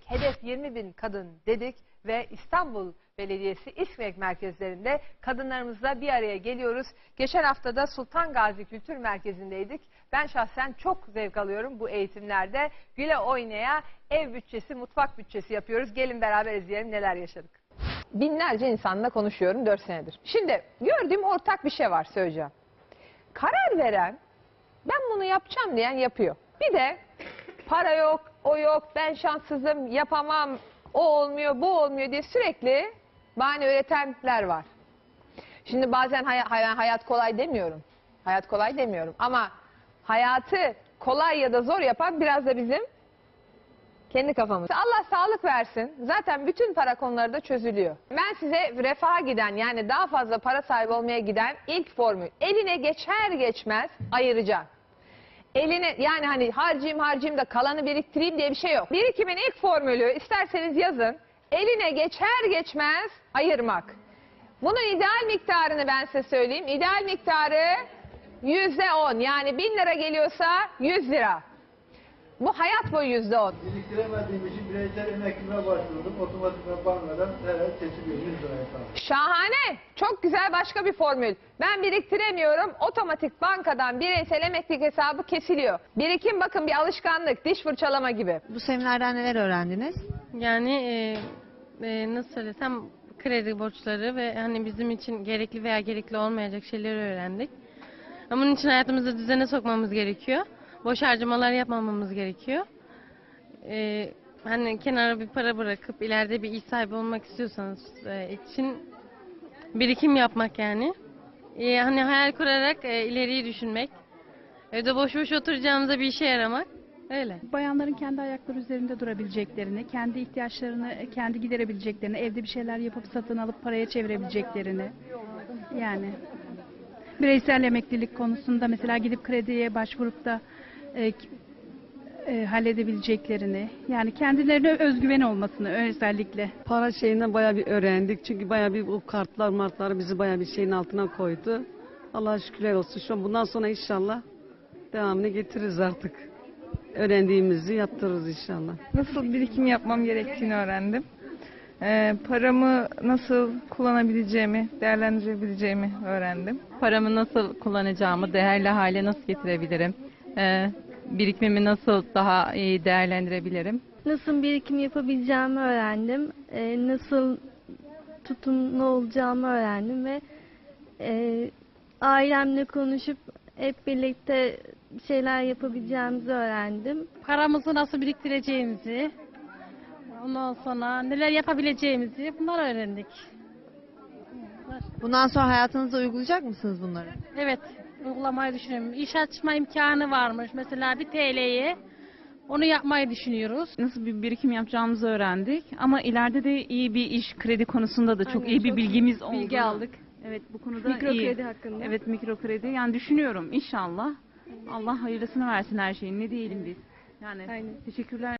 Hedef 20 bin kadın dedik ve İstanbul Belediyesi İSMEK merkezlerinde kadınlarımızla bir araya geliyoruz. Geçen hafta da Sultan Gazi Kültür Merkezi'ndeydik. Ben şahsen çok zevk alıyorum bu eğitimlerde. Güle oynaya ev bütçesi, mutfak bütçesi yapıyoruz. Gelin beraber izleyelim neler yaşadık. Binlerce insanla konuşuyorum 4 senedir. Şimdi gördüğüm ortak bir şey var söyleyeceğim. Karar veren ben bunu yapacağım diyen yapıyor. Bir de para yok, o yok, ben şanssızım, yapamam, o olmuyor, bu olmuyor diye sürekli bahane üretenler var. Şimdi bazen hay- hay- hayat kolay demiyorum. Hayat kolay demiyorum ama hayatı kolay ya da zor yapan biraz da bizim kendi kafamız. Allah sağlık versin. Zaten bütün para konuları da çözülüyor. Ben size refaha giden yani daha fazla para sahibi olmaya giden ilk formül. Eline geçer geçmez ayıracağım. Eline yani hani harcayayım harcayayım da kalanı biriktireyim diye bir şey yok. Birikimin ilk formülü isterseniz yazın. Eline geçer geçmez ayırmak. Bunun ideal miktarını ben size söyleyeyim. İdeal miktarı yüzde on. Yani bin lira geliyorsa 100 lira. Bu hayat boyu yüzde on. Biriktiremediğim için bireysel emekliliğe başvurdum. Otomatikman bankadan ay kesiliyor 100 liraya falan. Şahane. Çok güzel başka bir formül. Ben biriktiremiyorum. Otomatik bankadan bireysel emeklilik hesabı kesiliyor. Birikim bakın bir alışkanlık. Diş fırçalama gibi. Bu seminerden neler öğrendiniz? Yani e, e, nasıl söylesem kredi borçları ve hani bizim için gerekli veya gerekli olmayacak şeyleri öğrendik. Ama bunun için hayatımızı düzene sokmamız gerekiyor. Boş harcamalar yapmamamız gerekiyor. E, hani kenara bir para bırakıp ileride bir iş sahibi olmak istiyorsanız e, için birikim yapmak yani. E, hani hayal kurarak e, ileriyi düşünmek. Evde boş boş oturacağımıza bir işe yaramak. Öyle. bayanların kendi ayakları üzerinde durabileceklerini, kendi ihtiyaçlarını kendi giderebileceklerini, evde bir şeyler yapıp satın alıp paraya çevirebileceklerini. Yani bireysel emeklilik konusunda mesela gidip krediye başvurup da e, e, halledebileceklerini, yani kendilerine özgüven olmasını özellikle. Para şeyinden bayağı bir öğrendik. Çünkü bayağı bir bu kartlar martlar bizi bayağı bir şeyin altına koydu. Allah'a şükürler olsun. Şu an bundan sonra inşallah devamını getiririz artık. Öğrendiğimizi yaptırırız inşallah. nasıl birikim yapmam gerektiğini öğrendim. Ee, paramı nasıl kullanabileceğimi, değerlendirebileceğimi öğrendim. paramı nasıl kullanacağımı, değerli hale nasıl getirebilirim, Ee, birikimimi nasıl daha iyi değerlendirebilirim. nasıl birikim yapabileceğimi öğrendim. Ee, nasıl tutumlu olacağımı öğrendim ve e, ailemle konuşup hep birlikte şeyler yapabileceğimizi öğrendim. paramızı nasıl biriktireceğimizi, ondan sonra neler yapabileceğimizi bunları öğrendik. Bundan sonra hayatınızda uygulayacak mısınız bunları? Evet, uygulamayı düşünüyorum. İş açma imkanı varmış. Mesela bir TL'ye onu yapmayı düşünüyoruz. Nasıl bir birikim yapacağımızı öğrendik ama ileride de iyi bir iş kredi konusunda da çok Aynen, iyi bir çok bilgimiz oldu. Bilgi aldık. Evet bu konuda Mikro iyi. kredi hakkında. Evet mikro kredi. Yani düşünüyorum inşallah. Allah hayırlısını versin her şeyin. Ne diyelim biz. Yani Aynen. teşekkürler.